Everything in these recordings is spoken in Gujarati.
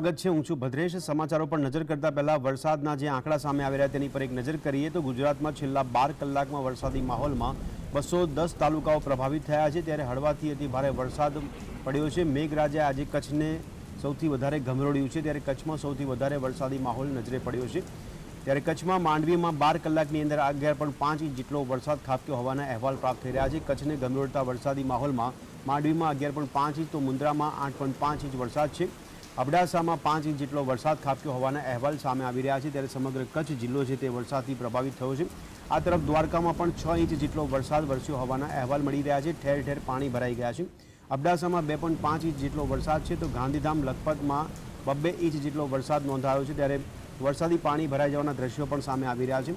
સ્વાગત છે. હું છું ભદ્રેશ. સમાચારો પર નજર કરતા પહેલા વરસાદના જે આંકડા સામે આવી રહ્યા તેની પર એક નજર કરીએ તો ગુજરાતમાં છેલ્લા બાર કલાકમાં વરસાદી માહોલમાં બસો દસ તાલુકાઓ પ્રભાવિત થયા છે. ત્યારે હળવાથી અતિ ભારે વરસાદ પડ્યો છે. મેઘરાજાએ આજે કચ્છને સૌથી વધારે ગમરોડ્યું છે. ત્યારે કચ્છમાં સૌથી વધારે વરસાદી માહોલ નજરે પડ્યો છે. ત્યારે કચ્છમાં માંડવીમાં બાર કલાકની અંદર અગિયાર પણ પાંચ ઇંચ જેટલો વરસાદ ખાબક્યો હોવાના અહેવાલ પ્રાપ્ત થઈ રહ્યા છે. કચ્છને ગમરોડતા વરસાદી માહોલમાં માંડવીમાં અગિયાર પણ પાંચ ઇંચ તો મુન્દ્રામાં આઠ પોઈન્ટ પાંચ ઇંચ વરસાદ છે. અબડાસામાં પાંચ ઇંચ જેટલો વરસાદ ખાબક્યો હોવાના અહેવાલ સામે આવી રહ્યા છે, ત્યારે સમગ્ર કચ્છ જિલ્લો છે તે વરસાદથી પ્રભાવિત થયો છે. આ તરફ દ્વારકામાં પણ છ ઇંચ જેટલો વરસાદ વરસ્યો હોવાના અહેવાલ મળી રહ્યા છે. ઠેર ઠેર પાણી ભરાઈ ગયા છે. અબડાસામાં બે પોઈન્ટ પાંચ ઇંચ જેટલો વરસાદ છે તો ગાંધીધામ લખપતમાં બબ્બે ઇંચ જેટલો વરસાદ નોંધાયો છે, ત્યારે વરસાદી પાણી ભરાઈ જવાના દ્રશ્યો પણ સામે આવી રહ્યા છે.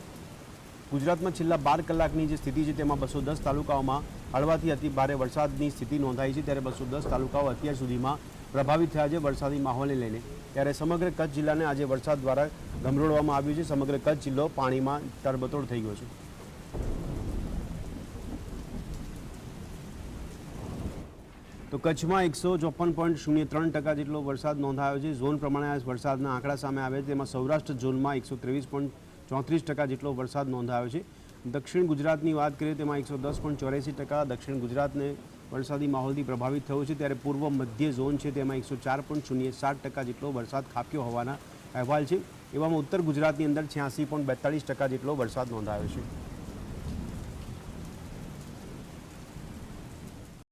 ગુજરાતમાં છેલ્લા બાર કલાકની જે સ્થિતિ છે તેમાં બસો દસ તાલુકાઓમાં હળવાથી અતિ ભારે વરસાદની સ્થિતિ નોંધાઈ છે ત્યારે બસો દસ તાલુકાઓ અત્યાર સુધીમાં પ્રભાવિત થયા છે વરસાદી માહોલને લઈને. ત્યારે સમગ્ર કચ્છ જિલ્લાને આજે વરસાદ દ્વારા ગમરોડવામાં આવ્યું છે. સમગ્ર કચ્છ જિલ્લો પાણીમાં તરબતોડ થઈ ગયો છે. તો કચ્છમાં એકસો ચોપન પોઈન્ટ શૂન્ય ત્રણ ટકા જેટલો વરસાદ નોંધાયો છે. ઝોન પ્રમાણે આ વરસાદના આંકડા સામે આવે છે. તેમાં સૌરાષ્ટ્ર ઝોનમાં એકસો ત્રેવીસ પોઈન્ટ ચોત્રીસ ટકા જેટલો વરસાદ નોંધાયો છે. દક્ષિણ ગુજરાતની વાત કરીએ તેમાં એકસો દસ પોઈન્ટ ચોર્યાસી ટકા દક્ષિણ ગુજરાતને વરસાદી માહોલથી પ્રભાવિત થયો છે. ત્યારે પૂર્વ મધ્ય ઝોન છે તેમાં એકસો ચાર પોઈન્ટ શૂન્ય સાત ટકા જેટલો વરસાદ ખાબક્યો હોવાના અહેવાલ છે. એવામાં ઉત્તર ગુજરાતની અંદર છ્યાસી પોઈન્ટ બેતાળીસ ટકા જેટલો વરસાદ નોંધાયો છે.